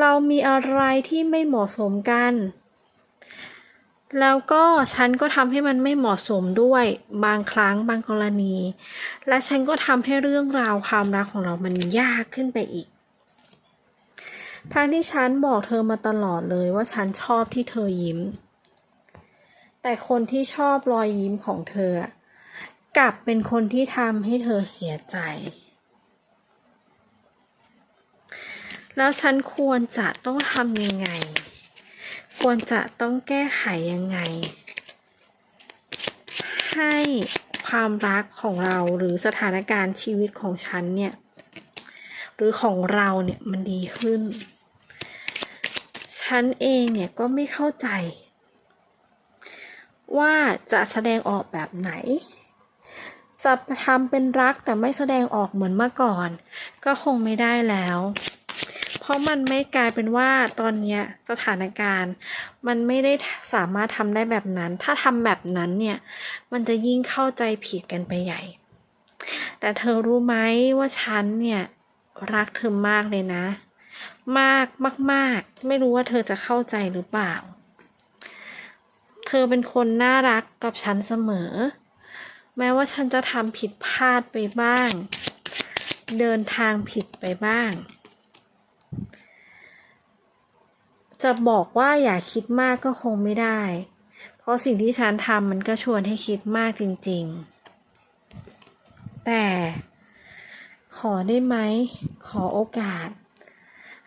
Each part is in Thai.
เรามีอะไรที่ไม่เหมาะสมกัน แล้วก็ฉันก็ทำให้มันไม่เหมาะสมด้วยบางครั้งบางกรณี และฉันก็ทำให้เรื่องราวความรักของเรามันยากขึ้นไปอีกทั้งที่ฉันบอกเธอมาตลอดเลยว่าฉันชอบที่เธอยิ้ม แต่คนที่ชอบรอยยิ้มของเธอกลับเป็นคนที่ทำให้เธอเสียใจ แล้วฉันควรจะต้องทำยังไง ควรจะต้องแก้ไขยังไง ให้ความรักของเราหรือสถานการณ์ชีวิตของฉันเนี่ย หรือของเราเนี่ยมันดีขึ้น ฉันเองเนี่ยก็ไม่เข้าใจ ว่าจะแสดงออกแบบไหนจะทำเป็นรักแต่ไม่แสดงออกเหมือนเมื่อก่อน ก็คงไม่ได้แล้ว ราะมันไม่กลายเป็นว่าตอนเนี้ยสถานการณ์ มันไม่ได้สามารถทำได้แบบนั้น ถ้าทำแบบนั้นเนี่ยมันจะยิ่งเข้าใจผิดกันไปใหญ่ แต่เธอรู้ไหมว่าฉันเนี่ยรักเธอมากเลยนะ มากมากๆ ไม่รู้ว่าเธอจะเข้าใจหรือเปล่า เธอเป็นคนน่ารักกับฉันเสมอ แม้ว่าฉันจะทำผิดพลาดไปบ้าง เดินทางผิดไปบ้าง จะบอกว่าอย่าคิดมากก็คงไม่ได้ เพราะสิ่งที่ฉันทำมันก็ชวนให้คิดมากจริงๆ แต่ขอได้ไหม ขอโอกาส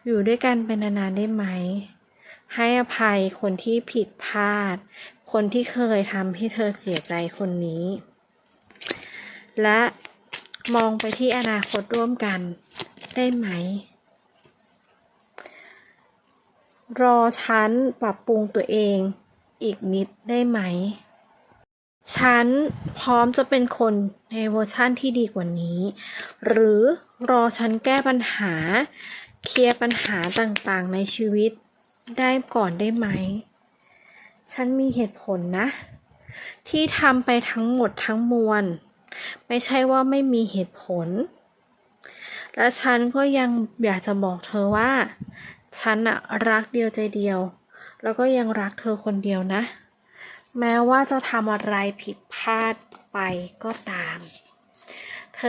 อยู่ด้วยกันเป็นนานๆได้ไหม ให้อภัยคนที่ผิดพลาด คนที่เคยทำให้เธอเสียใจคนนี้ และมองไปที่อนาคตร่วมกันได้ไหม รอฉันปรับปรุงตัวเองอีกนิดได้ไหม ฉันพร้อมจะเป็นคนในเวอร์ชั่นที่ดีกว่านี้ หรือรอฉันแก้ปัญหา เคลียร์ปัญหาต่างๆในชีวิตได้ก่อนได้ไหม ฉันมีเหตุผลนะ ที่ทำไปทั้งหมดทั้งมวล ไม่ใช่ว่าไม่มีเหตุผล และฉันก็ยังอยากจะบอกเธอว่า ฉันอะรักเดียวใจเดียว แล้วก็ยังรักเธอคนเดียวนะ แม้ว่าจะทำอะไรผิดพลาดไปก็ตาม